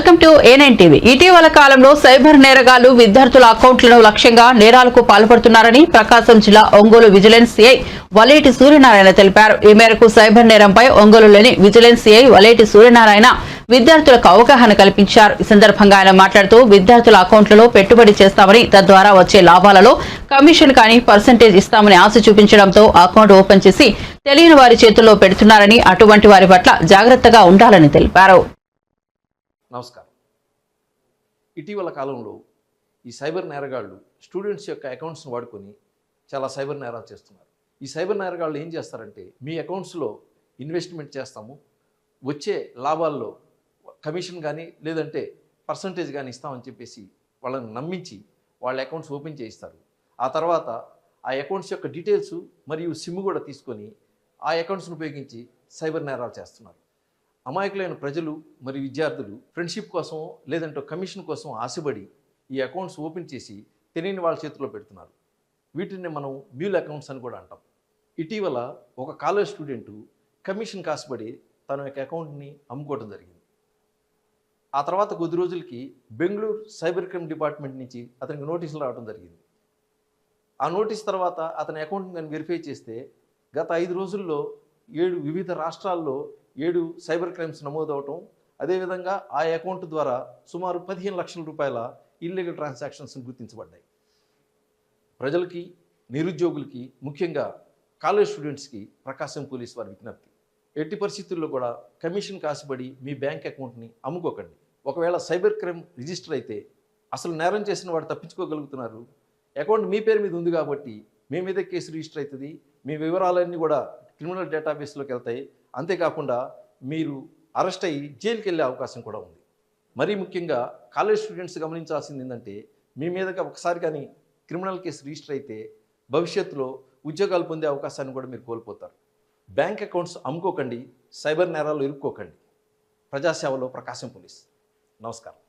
Welcome to A9 TV. ఇటీవల కాలంలో cyber నేరగాళ్ళు విద్యార్థుల అకౌంట్లను లక్ష్యంగా నేరాలకు పాల్పడుతున్నారని ప్రకాశం జిల్లా ఒంగోలు విజిలెన్స్ సిఐ వలేటి సూర్యనారాయణ తెలిపారు. ఈ మేరకు సైబర్ నేరంపై ఒంగోలులోని విజిలెన్స్ సిఐ వలేటి సూర్యనారాయణ విద్యార్థులకు అవగాహన కల్పించారు. ఈ సందర్భంగా ఆయన మాట్లాడుతూ విద్యార్థుల అకౌంట్లలో పెట్టుబడి చేస్తామని తద్వారా వచ్చే లాభాలలో కమిషన్ కానీ పర్సంటేజ్ ఇస్తామని ఆశ చూపించడంతో అకౌంట్ ఓపెన్ చేసి తెలియని వారి చేతుల్లో పెడుతున్నారని అటువంటి వారి పట్ల జాగ్రత్తగా ఉండాలని తెలిపారు. నమస్కారం. ఇటీవల కాలంలో ఈ సైబర్ నేరగాళ్ళు స్టూడెంట్స్ యొక్క అకౌంట్స్ని వాడుకొని చాలా సైబర్ నేరాలు చేస్తున్నారు. ఈ సైబర్ నేరగాళ్ళు ఏం చేస్తారంటే మీ అకౌంట్స్లో ఇన్వెస్ట్మెంట్ చేస్తాము. వచ్చే లాభాల్లో కమిషన్ కానీ లేదంటే పర్సంటేజ్ కానీ ఇస్తామని చెప్పేసి వాళ్ళని నమ్మించి వాళ్ళ అకౌంట్స్ ఓపెన్ చేయిస్తారు. ఆ తర్వాత ఆ అకౌంట్స్ యొక్క డీటెయిల్స్ మరియు సిమ్ కూడా తీసుకొని ఆ అకౌంట్స్ని ఉపయోగించి సైబర్ నేరాలు చేస్తున్నారు. అమాయకులైన ప్రజలు మరియు విద్యార్థులు ఫ్రెండ్షిప్ కోసం లేదంటే కమిషన్ కోసం ఆశపడి ఈ అకౌంట్స్ ఓపెన్ చేసి తెలియని వాళ్ళ చేతిలో పెడుతున్నారు. వీటిని మనం మ్యూల్ అకౌంట్స్ అని కూడా అంటాం. ఇటీవల ఒక కాలేజ్ స్టూడెంటు కమిషన్ కాసుపడి తన యొక్క అకౌంట్ని అమ్ముకోవడం జరిగింది. ఆ తర్వాత కొద్ది రోజులకి బెంగళూరు సైబర్ క్రైమ్ డిపార్ట్మెంట్ నుంచి అతనికి నోటీసులు రావడం జరిగింది. ఆ నోటీస్ తర్వాత అతని అకౌంట్ని కానీ వెరిఫై చేస్తే గత ఐదు రోజుల్లో ఏడు వివిధ రాష్ట్రాల్లో ఏడు సైబర్ క్రైమ్స్ నమోదవటం అదేవిధంగా ఆ అకౌంట్ ద్వారా సుమారు పదిహేను లక్షల రూపాయల ఇల్లీగల్ ట్రాన్సాక్షన్స్ గుర్తించబడ్డాయి. ప్రజలకి నిరుద్యోగులకి ముఖ్యంగా కాలేజ్ స్టూడెంట్స్కి ప్రకాశం పోలీస్ వారి విజ్ఞప్తి. ఎట్టి పరిస్థితుల్లో కూడా కమిషన్ కాసిబడి మీ బ్యాంక్ అకౌంట్ని అమ్ముకోకండి. ఒకవేళ సైబర్ క్రైమ్ రిజిస్టర్ అయితే అసలు నేరం చేసిన వాడు తప్పించుకోగలుగుతున్నారు. అకౌంట్ మీ పేరు మీద ఉంది కాబట్టి మీ మీద కేసు రిజిస్టర్ అవుతుంది. మీ వివరాలన్నీ కూడా క్రిమినల్ డేటాబేస్లోకి వెళ్తాయి. అంతేకాకుండా మీరు అరెస్ట్ అయ్యి జైలుకి వెళ్ళే అవకాశం కూడా ఉంది. మరీ ముఖ్యంగా కాలేజ్ స్టూడెంట్స్ గమనించాల్సింది ఏంటంటే మీ మీదగా ఒకసారి కానీ క్రిమినల్ కేసు రిజిస్టర్ అయితే భవిష్యత్తులో ఉద్యోగాలు పొందే అవకాశాన్ని కూడా మీరు కోల్పోతారు. బ్యాంక్ అకౌంట్స్ అమ్ముకోకండి సైబర్ నేరాలు ఇరుక్కోకండి. ప్రజాసేవలో ప్రకాశం పోలీస్. నమస్కారం.